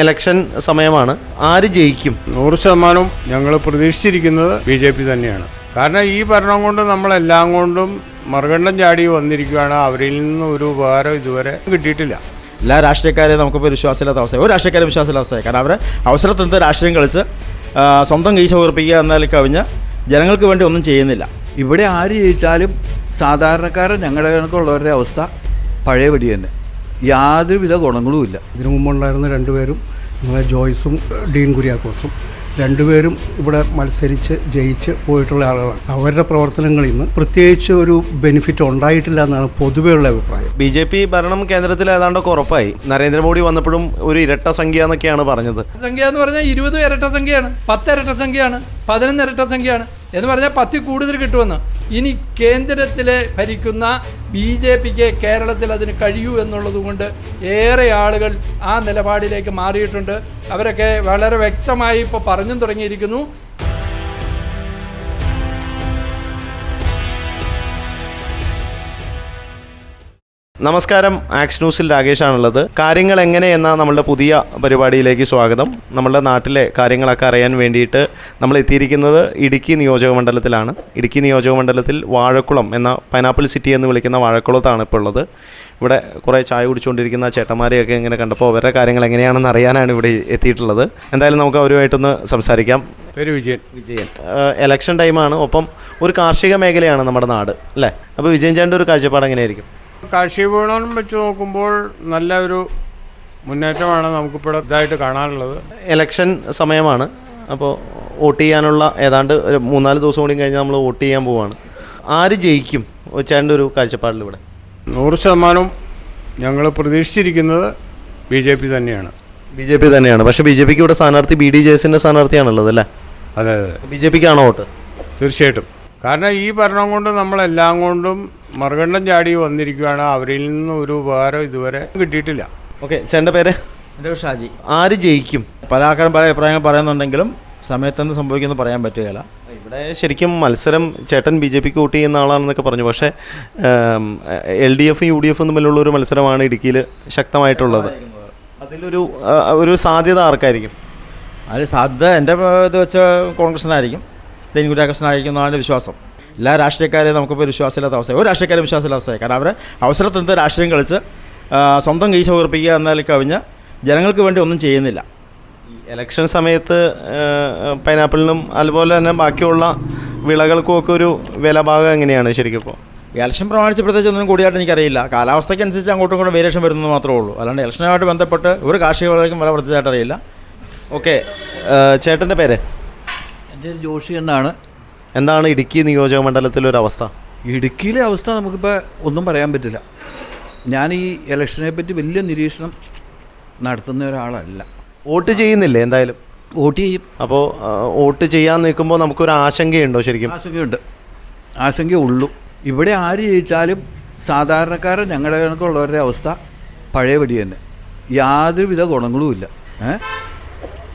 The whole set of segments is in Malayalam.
ഇലക്ഷൻ സമയമാണ്. ആര് ജയിക്കും? നൂറ് ശതമാനം ഞങ്ങൾ പ്രതീക്ഷിച്ചിരിക്കുന്നത് ബി ജെ പി തന്നെയാണ്. കാരണം ഈ ഭരണം കൊണ്ട് നമ്മളെല്ലാം കൊണ്ടും മറുകണ്ഠം ചാടി വന്നിരിക്കുകയാണ്. അവരിൽ നിന്ന് ഒരു ഉപകാരം ഇതുവരെ കിട്ടിയിട്ടില്ല. എല്ലാ രാഷ്ട്രീയക്കാരെയും നമുക്കിപ്പോൾ വിശ്വാസമില്ലാത്ത അവസ്ഥ ഒരു രാഷ്ട്രീയക്കാരെ വിശ്വാസമില്ലാത്ത അവസ്ഥയായി കാരണം അവരെ അവസരത്തിനത്തെ രാഷ്ട്രീയം കളിച്ച് സ്വന്തം കീശ ഉറപ്പിക്കുക എന്നാൽ കവിഞ്ഞ് ജനങ്ങൾക്ക് വേണ്ടി ഒന്നും ചെയ്യുന്നില്ല. ഇവിടെ ആര് ജയിച്ചാലും സാധാരണക്കാരൻ ഞങ്ങളുടെ കണക്കുള്ളവരുടെ അവസ്ഥ പഴയപടി തന്നെ. യാതൊരുവിധ ഗുണങ്ങളും ഇല്ല. ഇതിനു മുമ്പുണ്ടായിരുന്ന രണ്ടുപേരും നമ്മളെ ജോയ്സും ഡീൻ കുര്യാക്കോസും. രണ്ടുപേരും ഇവിടെ മത്സരിച്ച് ജയിച്ച് പോയിട്ടുള്ള ആളുകളാണ്. അവരുടെ പ്രവർത്തനങ്ങളിൽ നിന്ന് പ്രത്യേകിച്ച് ഒരു ബെനിഫിറ്റ് ഉണ്ടായിട്ടില്ല എന്നാണ് പൊതുവെയുള്ള അഭിപ്രായം. ബി ജെ പി ഭരണം കേന്ദ്രത്തിൽ ഏതാണ്ടൊക്കെ ഉറപ്പായി നരേന്ദ്രമോദി വന്നപ്പോഴും ഒരു ഇരട്ട സംഖ്യ എന്നൊക്കെയാണ് പറഞ്ഞത്. സംഖ്യ എന്ന് പറഞ്ഞാൽ ഇരുപത് ഇരട്ട സംഖ്യയാണ് പത്ത് ഇരട്ട സംഖ്യയാണ് പതിനൊന്ന് ഇരട്ട സംഖ്യയാണ് എന്ന് പറഞ്ഞാൽ പത്തിൽ കൂടുതൽ കിട്ടുമെന്ന് ഇനി കേന്ദ്രത്തിലെ ഭരിക്കുന്ന ബി ജെ പിക്ക് കേരളത്തിൽ അതിന് കഴിയൂ എന്നുള്ളത് കൊണ്ട് ഏറെ ആളുകൾ ആ നിലപാടിലേക്ക് മാറിയിട്ടുണ്ട്. അവരൊക്കെ വളരെ വ്യക്തമായി ഇപ്പോൾ പറഞ്ഞും തുടങ്ങിയിരിക്കുന്നു. നമസ്കാരം. ആക്സ് ന്യൂസിൽ രാകേഷാണുള്ളത്. കാര്യങ്ങൾ എങ്ങനെയെന്ന നമ്മളുടെ പുതിയ പരിപാടിയിലേക്ക് സ്വാഗതം. നമ്മളുടെ നാട്ടിലെ കാര്യങ്ങളൊക്കെ അറിയാൻ വേണ്ടിയിട്ട് നമ്മൾ എത്തിയിരിക്കുന്നത് ഇടുക്കി നിയോജക മണ്ഡലത്തിലാണ്. ഇടുക്കി നിയോജക മണ്ഡലത്തിൽ വാഴക്കുളം എന്ന പൈനാപ്പിൾ സിറ്റി എന്ന് വിളിക്കുന്ന വാഴക്കുളത്താണ് ഇപ്പോൾ ഉള്ളത്. ഇവിടെ കുറേ ചായ കുടിച്ചുകൊണ്ടിരിക്കുന്ന ചേട്ടന്മാരെയൊക്കെ ഇങ്ങനെ കണ്ടപ്പോൾ അവരുടെ കാര്യങ്ങൾ എങ്ങനെയാണെന്ന് അറിയാനാണ് ഇവിടെ എത്തിയിട്ടുള്ളത്. എന്തായാലും നമുക്ക് അവരുമായിട്ടൊന്ന് സംസാരിക്കാം. പേര് വിജയൻ. വിജയൻ. എലക്ഷൻ ടൈമാണ് ഒപ്പം ഒരു കാർഷിക മേഖലയാണ് നമ്മുടെ നാട് അല്ലേ? അപ്പോൾ വിജയൻ ചേട്ടന്റെ ഒരു കാഴ്ചപ്പാട് എങ്ങനെയായിരിക്കും? കാർഷിക വിപണനം വെച്ച് നോക്കുമ്പോൾ നല്ല ഒരു മുന്നേറ്റമാണ് നമുക്കിപ്പോൾ ഇതായിട്ട് കാണാനുള്ളത്. ഇലക്ഷൻ സമയമാണ്. അപ്പോൾ വോട്ട് ചെയ്യാനുള്ള ഏതാണ്ട് ഒരു മൂന്നാൽ ദിവസം കൂടി കഴിഞ്ഞാൽ നമ്മൾ വോട്ട് ചെയ്യാൻ പോവാണ്. ആര് ജയിക്കും? ചേട്ടന്റെ ഒരു കാഴ്ചപ്പാടിൽ ഇവിടെ. നൂറ് ശതമാനം ഞങ്ങൾ പ്രതീക്ഷിച്ചിരിക്കുന്നത് ബി ജെ പി തന്നെയാണ്. ബി ജെ പി തന്നെയാണ്. പക്ഷേ ബി ജെ പിക്ക് ഇവിടെ സ്ഥാനാർത്ഥി ബി ഡി ജെ എസിന്റെ സ്ഥാനാർത്ഥിയാണുള്ളത് അല്ലേ? അതെ അതെ. ബി ജെ പിക്കാണോ വോട്ട്? തീർച്ചയായിട്ടും. കാരണം ഈ ഭരണം കൊണ്ട് നമ്മളെല്ലാം കൊണ്ടും മറുകണ്ഠം ചാടി വന്നിരിക്കുകയാണ്. അവരിൽ നിന്ന് ഒരു ഉപകാരം ഇതുവരെ കിട്ടിയിട്ടില്ല. ഓക്കെ ചേട്ടന്റെ പേര്? എന്റെ ഷാജി. ആര് ജയിക്കും? പല ആൾക്കാരും പല അഭിപ്രായങ്ങൾ പറയുന്നുണ്ടെങ്കിലും സമയത്തെന്ത് സംഭവിക്കുമെന്ന് പറയാൻ പറ്റുകയില്ല. ഇവിടെ ശരിക്കും മത്സരം ചേട്ടൻ ബി ജെ പിക്ക് വോട്ട് ചെയ്യുന്ന ആളാണെന്നൊക്കെ പറഞ്ഞു. പക്ഷേ എൽ ഡി എഫും യു ഡി എഫും തമ്മിലുള്ള ഒരു മത്സരമാണ് ഇടുക്കിയിൽ ശക്തമായിട്ടുള്ളത്. അതിലൊരു ഒരു സാധ്യത ആർക്കായിരിക്കും? അതിൽ സാധ്യത എന്റെ ഇത് വെച്ച് കോൺഗ്രസിനായിരിക്കും. ഡെയിൻ കുര്യാക്കൃഷ്ണനായിരിക്കും വിശ്വാസം. എല്ലാ രാഷ്ട്രീയക്കാരെയും നമുക്കിപ്പോൾ വിശ്വാസമില്ലാത്ത അവസ്ഥ ഒരു രാഷ്ട്രീയക്കാരും വിശ്വാസമില്ലാത്ത അവസ്ഥയായി. കാരണം അവർ അവസരത്തിനത്തെ രാഷ്ട്രീയം കളിച്ച് സ്വന്തം കീശ ഉറപ്പിക്കുക എന്നാൽ കവിഞ്ഞ് ജനങ്ങൾക്ക് വേണ്ടി ഒന്നും ചെയ്യുന്നില്ല. ഇലക്ഷൻ സമയത്ത് പൈനാപ്പിളിനും അതുപോലെ തന്നെ ബാക്കിയുള്ള വിളകൾക്കും ഒക്കെ ഒരു വിലഭാഗം എങ്ങനെയാണ് ശരിക്കും ഇപ്പോൾ ഇലക്ഷൻ പ്രമാണിച്ച് പ്രത്യേകിച്ച് ഒന്നും കൂടിയായിട്ട് എനിക്കറിയില്ല. കാലാവസ്ഥയ്ക്ക് അനുസരിച്ച് അങ്ങോട്ടും ഇങ്ങോട്ടും വേരിയേഷൻ വരുന്നത് മാത്രമേ ഉള്ളൂ. അല്ലാണ്ട് ഇലക്ഷനുമായിട്ട് ബന്ധപ്പെട്ട് ഒരു കാർഷിക വിളകൾക്കും വില പ്രത്യേകമായിട്ട് അറിയില്ല. ഓക്കെ ചേട്ടന്റെ പേര്? എന്റെ ജോഷി എന്നാണ്. എന്താണ് ഇടുക്കി നിയോജക മണ്ഡലത്തിലെ ഒരു അവസ്ഥ? ഇടുക്കിയിലെ അവസ്ഥ നമുക്കിപ്പോൾ ഒന്നും പറയാൻ പറ്റില്ല. ഞാൻ ഈ ഇലക്ഷനെ പറ്റി വലിയ നിരീക്ഷണം നടത്തുന്ന ഒരാളല്ല. വോട്ട് ചെയ്യുന്നില്ലേ എന്തായാലും? വോട്ട് ചെയ്യും. അപ്പോൾ വോട്ട് ചെയ്യാൻ നിൽക്കുമ്പോൾ നമുക്കൊരു ആശങ്കയുണ്ടോ ശരിക്കും? ആശങ്കയുണ്ട്. ആശങ്ക ഉള്ളൂ. ഇവിടെ ആര് ജയിച്ചാലും സാധാരണക്കാരൻ ഞങ്ങളുടെ കണക്കുള്ളവരുടെ അവസ്ഥ പഴയപടി തന്നെ. യാതൊരുവിധ ഗുണങ്ങളും ഇല്ല ഏ?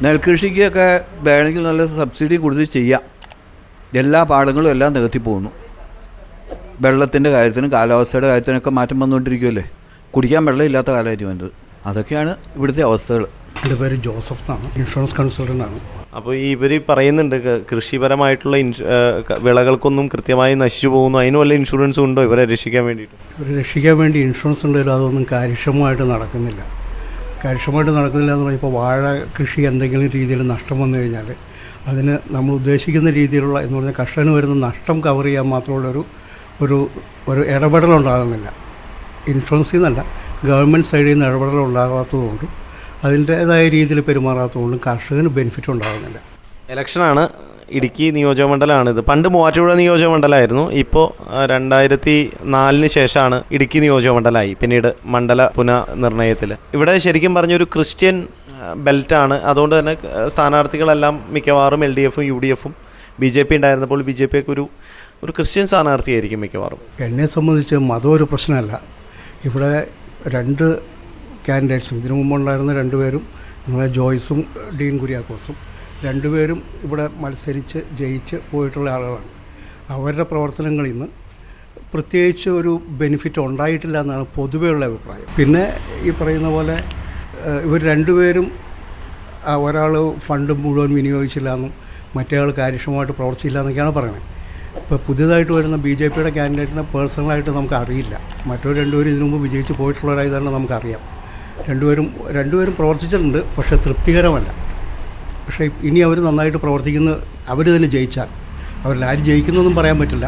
നെൽകൃഷിക്കൊക്കെ വേണമെങ്കിൽ നല്ല സബ്സിഡി കൊടുത്ത് ചെയ്യാം. എല്ലാ പാടങ്ങളും എല്ലാം നികത്തി പോകുന്നു. വെള്ളത്തിന്റെ കാര്യത്തിനും കാലാവസ്ഥയുടെ കാര്യത്തിനൊക്കെ മാറ്റം വന്നുകൊണ്ടിരിക്കുമല്ലേ കുടിക്കാൻ വെള്ളമില്ലാത്ത കാലമായിരിക്കും വേണ്ടത് അതൊക്കെയാണ് ഇവിടുത്തെ അവസ്ഥകൾ. എന്റെ പേര് ജോസഫ് എന്നാണ്. ഇൻഷുറൻസ് കൺസൾട്ടന്റ് ആണ്. അപ്പോൾ ഈ ഇവർ പറയുന്നുണ്ട് കൃഷിപരമായിട്ടുള്ള ഇൻഷു വിളകൾക്കൊന്നും കൃത്യമായി നശിച്ചു പോകുന്നു. അതിന് വല്ല ഇൻഷുറൻസും ഉണ്ടോ ഇവരെ രക്ഷിക്കാൻ വേണ്ടിയിട്ട്? ഇവരെ രക്ഷിക്കാൻ വേണ്ടി ഇൻഷുറൻസ് ഉണ്ടെങ്കിലും അതൊന്നും കാര്യക്ഷമമായിട്ട് നടക്കുന്നില്ല. കാര്യക്ഷമമായിട്ട് നടക്കുന്നില്ല എന്ന് പറഞ്ഞാൽ ഇപ്പോൾ വാഴ കൃഷി എന്തെങ്കിലും രീതിയിൽ നഷ്ടം വന്നു കഴിഞ്ഞാൽ അതിന് നമ്മൾ ഉദ്ദേശിക്കുന്ന രീതിയിലുള്ള എന്ന് പറഞ്ഞാൽ കർഷകന് വരുന്ന നഷ്ടം കവർ ചെയ്യാൻ മാത്രമുള്ള ഒരു ഒരു ഒരു ഇടപെടലുണ്ടാകുന്നില്ല. ഇൻഷുറൻസിൽ നിന്നല്ല ഗവൺമെന്റ് സൈഡിൽ നിന്ന് ഇടപെടൽ ഉണ്ടാകാത്തതുകൊണ്ടും അതിന്റേതായ രീതിയിൽ പെരുമാറാത്തതുകൊണ്ടും കർഷകന് ബെനിഫിറ്റ് ഉണ്ടാകുന്നില്ല. ഇലക്ഷനാണ് ഇടുക്കി നിയോജകമണ്ഡലമാണ് ഇത്. പണ്ട് മൂവാറ്റുപുഴ നിയോജകമണ്ഡലമായിരുന്നു. ഇപ്പോൾ രണ്ടായിരത്തി നാലിന് ശേഷമാണ് ഇടുക്കി നിയോജകമണ്ഡലമായി. പിന്നീട് മണ്ഡല പുനർനിർണയത്തിൽ. ഇവിടെ ശരിക്കും പറഞ്ഞൊരു ക്രിസ്ത്യൻ ബെൽറ്റാണ്. അതുകൊണ്ട് തന്നെ സ്ഥാനാർത്ഥികളെല്ലാം മിക്കവാറും എൽ ഡി എഫും യു ഡി എഫും ബി ജെ പി ഉണ്ടായിരുന്നപ്പോൾ ബി ജെ പി ഒക്കെ ഒരു ഒരു ക്രിസ്ത്യൻ സ്ഥാനാർത്ഥിയായിരിക്കും മിക്കവാറും. എന്നെ സംബന്ധിച്ച് മതം ഒരു പ്രശ്നമല്ല. ഇവിടെ രണ്ട് കാൻഡിഡേറ്റ്സും ഇതിനു മുമ്പുണ്ടായിരുന്ന രണ്ടുപേരും നമ്മളെ ജോയ്സും ഡീൻ കുര്യാക്കോസും. രണ്ടുപേരും ഇവിടെ മത്സരിച്ച് ജയിച്ച് പോയിട്ടുള്ള ആളുകളാണ്. അവരുടെ പ്രവർത്തനങ്ങളിൽ നിന്ന് പ്രത്യേകിച്ച് ഒരു ബെനിഫിറ്റ് ഉണ്ടായിട്ടില്ല എന്നാണ് പൊതുവെയുള്ള അഭിപ്രായം. പിന്നെ ഈ പറയുന്ന പോലെ ഇവർ രണ്ടുപേരും ഒരാൾ ഫണ്ട് മുഴുവൻ വിനിയോഗിച്ചില്ല എന്നും മറ്റേ ആൾ കാര്യക്ഷമമായിട്ട് പ്രവർത്തിച്ചില്ല എന്നൊക്കെയാണ് പറയുന്നത് ഇപ്പോൾ പുതിയതായിട്ട് വരുന്ന ബി ജെ പിയുടെ കാൻഡിഡേറ്റിനെ പേഴ്സണലായിട്ട് നമുക്ക് അറിയില്ല മറ്റൊരു രണ്ടുപേരും ഇതിനു മുമ്പ് വിജയിച്ച് പോയിട്ടുള്ളവരായതാണ് നമുക്കറിയാം. രണ്ടുപേരും രണ്ടുപേരും പ്രവർത്തിച്ചിട്ടുണ്ട് പക്ഷേ തൃപ്തികരമല്ല. പക്ഷേ ഇനി അവർ നന്നായിട്ട് പ്രവർത്തിക്കുന്ന അവർ തന്നെ ജയിച്ചാൽ. അവരിൽ ആര് ജയിക്കുന്നൊന്നും പറയാൻ പറ്റില്ല.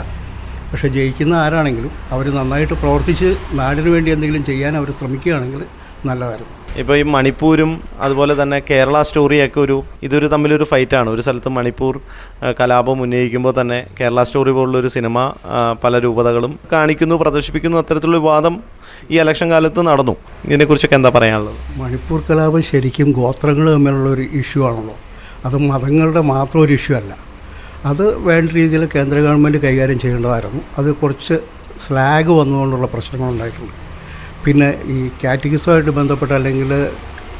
പക്ഷേ ജയിക്കുന്ന ആരാണെങ്കിലും അവർ നന്നായിട്ട് പ്രവർത്തിച്ച് നാടിന് വേണ്ടി എന്തെങ്കിലും ചെയ്യാൻ അവർ ശ്രമിക്കുകയാണെങ്കിൽ നല്ലതായിരുന്നു. ഇപ്പോൾ ഈ മണിപ്പൂരും അതുപോലെ തന്നെ കേരള സ്റ്റോറിയൊക്കെ ഒരു ഇതൊരു തമ്മിലൊരു ഫൈറ്റാണ്. ഒരു സ്ഥലത്ത് മണിപ്പൂർ കലാപം ഉന്നയിക്കുമ്പോൾ തന്നെ കേരള സ്റ്റോറി പോലുള്ളൊരു സിനിമ പല രൂപതകളും കാണിക്കുന്നു പ്രദർശിപ്പിക്കുന്നു അത്തരത്തിലുള്ള വിവാദം ഈ ഇലക്ഷൻ കാലത്ത് നടന്നു. ഇതിനെക്കുറിച്ചൊക്കെ എന്താ പറയാനുള്ളത്? മണിപ്പൂർ കലാപം ശരിക്കും ഗോത്രങ്ങൾ തമ്മിലുള്ള ഒരു ഇഷ്യൂ ആണല്ലോ. അത് മതങ്ങളുടെ മാത്രം ഒരു ഇഷ്യൂ അല്ല. അത് വേണ്ട രീതിയിൽ കേന്ദ്ര ഗവൺമെന്റ് കൈകാര്യം ചെയ്യേണ്ടതായിരുന്നു. അത് കുറച്ച് സ്ലാഗ് വന്നുകൊണ്ടുള്ള പ്രശ്നങ്ങളുണ്ടായിട്ടുണ്ട് പിന്നെ ഈ കാറ്റഗിസമായിട്ട് ബന്ധപ്പെട്ട് അല്ലെങ്കിൽ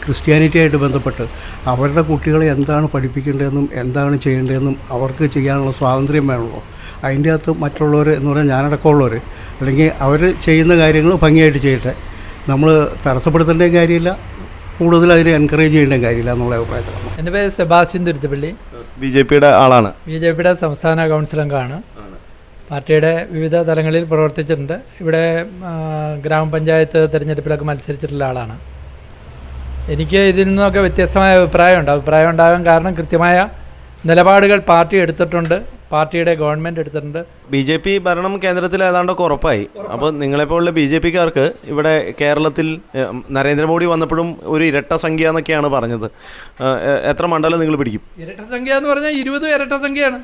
ക്രിസ്ത്യാനിറ്റിയായിട്ട് ബന്ധപ്പെട്ട് അവരുടെ കുട്ടികളെ എന്താണ് പഠിപ്പിക്കേണ്ടതെന്നും എന്താണ് ചെയ്യേണ്ടതെന്നും അവർക്ക് ചെയ്യാനുള്ള സ്വാതന്ത്ര്യം വേണമല്ലോ. അതിന്റെ അകത്ത് മറ്റുള്ളവർ എന്ന് പറഞ്ഞാൽ ഞാനടക്കമുള്ളവർ അല്ലെങ്കിൽ അവർ ചെയ്യുന്ന കാര്യങ്ങൾ ഭംഗിയായിട്ട് ചെയ്യട്ടെ. നമ്മൾ തടസ്സപ്പെടുത്തേണ്ട കാര്യമില്ല. കൂടുതൽ അതിനെ എൻകറേജ് ചെയ്യേണ്ട കാര്യമില്ല എന്നുള്ള അഭിപ്രായത്തിലാണ്. എന്റെ പേര് സെബാസ്റ്റ്യൻ തുരുത്തുപള്ളി. ബി ജെ പിയുടെ ആളാണ്. ബി ജെ പിയുടെ സംസ്ഥാന കൗൺസിൽ അംഗമാണ് പാർട്ടിയുടെ വിവിധ തലങ്ങളിൽ പ്രവർത്തിച്ചിട്ടുണ്ട്. ഇവിടെ ഗ്രാമപഞ്ചായത്ത് തിരഞ്ഞെടുപ്പിലൊക്കെ മത്സരിച്ചിട്ടുള്ള ആളാണ്. എനിക്ക് ഇതിൽ നിന്നൊക്കെ വ്യത്യസ്തമായ അഭിപ്രായമുണ്ട്. അഭിപ്രായം ഉണ്ടാകാൻ കാരണം കൃത്യമായ നിലപാടുകൾ പാർട്ടി എടുത്തിട്ടുണ്ട്. പാർട്ടിയുടെ ഗവൺമെന്റ് എടുത്തിട്ടുണ്ട്. ബി ജെ പി ഭരണം കേന്ദ്രത്തിൽ ഏതാണ്ടൊക്കെ ഉറപ്പായി. അപ്പോൾ നിങ്ങളെപ്പോലുള്ള ബി ജെ പിക്കാർക്ക് ഇവിടെ കേരളത്തിൽ നരേന്ദ്രമോദി വന്നപ്പോഴും ഒരു ഇരട്ട സംഖ്യ എന്നൊക്കെയാണ് പറഞ്ഞത്. എത്ര മണ്ഡലം നിങ്ങൾ പിടിക്കും? ഇരട്ട സംഖ്യ എന്ന് പറഞ്ഞാൽ ഇരുപത് ഇരട്ട സംഖ്യയാണ്.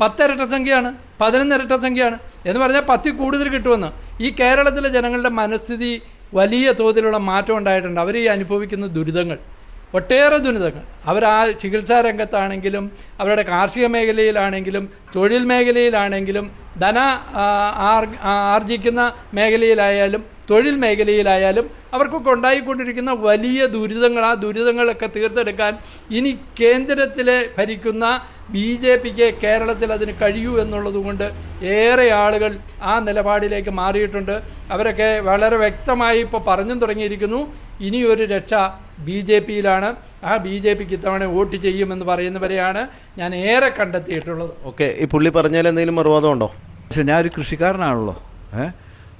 പത്ത് ഇരട്ട സംഖ്യയാണ്. പതിനൊന്ന് ഇരട്ട സംഖ്യയാണ്. എന്ന് പറഞ്ഞാൽ പത്തിൽ കൂടുതൽ കിട്ടുമെന്ന്. ഈ കേരളത്തിലെ ജനങ്ങളുടെ മനസ്ഥിതി വലിയ തോതിലുള്ള മാറ്റം ഉണ്ടായിട്ടുണ്ട്. അവർ ഈ അനുഭവിക്കുന്ന ദുരിതങ്ങൾ. ഒട്ടേറെ ദുരിതങ്ങൾ. അവർ ആ ചികിത്സാ രംഗത്താണെങ്കിലും അവരുടെ കാർഷിക മേഖലയിലാണെങ്കിലും തൊഴിൽ മേഖലയിലാണെങ്കിലും ധന ആർജിക്കുന്ന മേഖലയിലായാലും തൊഴിൽ മേഖലയിലായാലും അവർക്കൊക്കെ ഉണ്ടായിക്കൊണ്ടിരിക്കുന്ന വലിയ ദുരിതങ്ങൾ ആ ദുരിതങ്ങളൊക്കെ തീർത്തെടുക്കാൻ ഇനി കേന്ദ്രത്തിലെ ഭരിക്കുന്ന ബി ജെ പിക്ക് കേരളത്തിൽ അതിന് കഴിയൂ എന്നുള്ളത് കൊണ്ട് ഏറെ ആളുകൾ ആ നിലപാടിലേക്ക് മാറിയിട്ടുണ്ട്. അവരൊക്കെ വളരെ വ്യക്തമായി ഇപ്പോൾ പറഞ്ഞും തുടങ്ങിയിരിക്കുന്നു. ഇനിയൊരു രക്ഷ ബി ജെ പിയിലാണ്. ആ ബി ജെ പിക്ക് ഇത്തവണ വോട്ട് ചെയ്യുമെന്ന് പറയുന്നവരെയാണ് ഞാൻ ഏറെ കണ്ടെത്തിയിട്ടുള്ളത്. ഓക്കെ ഈ പുള്ളി പറഞ്ഞാൽ എന്തെങ്കിലും മറുവാദം ഉണ്ടോ? ഞാൻ ഒരു കൃഷിക്കാരനാണല്ലോ ഏഹ്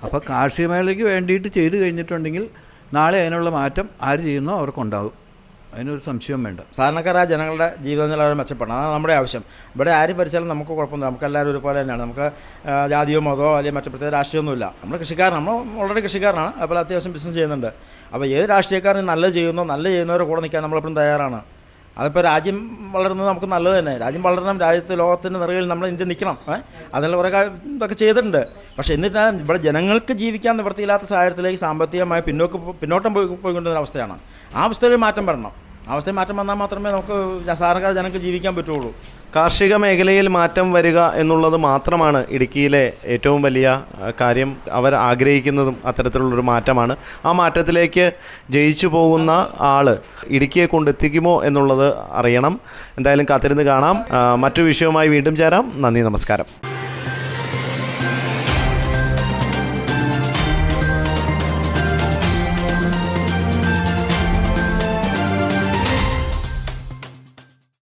അപ്പോൾ കാർഷിക മേഖലയ്ക്ക് വേണ്ടിയിട്ട് ചെയ്തു കഴിഞ്ഞിട്ടുണ്ടെങ്കിൽ നാളെ അതിനുള്ള മാറ്റം ആര് ചെയ്യുന്നോ അവർക്കുണ്ടാകും അതിനൊരു സംശയം വേണ്ട. സാധാരണക്കാരായ ജനങ്ങളുടെ ജീവിത നിലവാരം മെച്ചപ്പെടണം. അതാണ് നമ്മുടെ ആവശ്യം. ഇവിടെ ആര് ഭരിച്ചാലും നമുക്ക് കുഴപ്പമൊന്നുമില്ല. നമുക്ക് എല്ലാവരും ഒരുപോലെ തന്നെയാണ്. നമുക്ക് ജാതിയോ മതമോ അല്ലെങ്കിൽ മറ്റു പ്രത്യേക രാഷ്ട്രീയമൊന്നുമില്ല. നമ്മൾ കൃഷിക്കാരൻ നമ്മൾ ഓൾറെഡി കൃഷിക്കാരനാണ്. അപ്പോൾ അത്യാവശ്യം ബിസിനസ് ചെയ്യുന്നുണ്ട്. അപ്പോൾ ഏത് രാഷ്ട്രീയക്കാരനും നല്ല ചെയ്യുന്നോ നല്ല ചെയ്യുന്നവരെ കൂടെ നിൽക്കാൻ നമ്മളെപ്പോഴും തയ്യാറാണ്. അതിപ്പോൾ രാജ്യം വളരുന്നത് നമുക്ക് നല്ലത് തന്നെ. രാജ്യം വളരണം രാജ്യത്തെ ലോകത്തിന്റെ നിറയിൽ നമ്മൾ ഇന്ത്യ നിൽക്കണം? അതിനുള്ള കുറേ ഇതൊക്കെ ചെയ്തിട്ടുണ്ട്. പക്ഷേ എന്നിട്ടാണ് ഇവിടെ ജനങ്ങൾക്ക് ജീവിക്കാൻ നിവൃത്തിയില്ലാത്ത സാഹചര്യത്തിലേക്ക് സാമ്പത്തികമായി പിന്നോക്ക് പിന്നോട്ടം പോയി പോയിക്കൊണ്ടിരുന്ന അവസ്ഥയാണ്. ആ അവസ്ഥയിൽ മാറ്റം വരണം. അവസ്ഥയിൽ മാറ്റം വന്നാൽ മാത്രമേ നമുക്ക് സാധാരണക്കാർ ജനങ്ങൾക്ക് ജീവിക്കാൻ പറ്റുള്ളൂ. കാർഷിക മേഖലയിൽ മാറ്റം വരിക എന്നുള്ളത് മാത്രമാണ് ഇടുക്കിയിലെ ഏറ്റവും വലിയ കാര്യം അവർ ആഗ്രഹിക്കുന്നതും അത്തരത്തിലുള്ളൊരു മാറ്റമാണ്. ആ മാറ്റത്തിലേക്ക് ജയിച്ചു പോകുന്ന ആൾ ഇടുക്കിയെ കൊണ്ടെത്തിക്കുമോ എന്നുള്ളത് അറിയണം. എന്തായാലും കാത്തിരുന്ന് കാണാം. മറ്റു വിഷയവുമായി വീണ്ടും ചേരാം. നന്ദി നമസ്കാരം.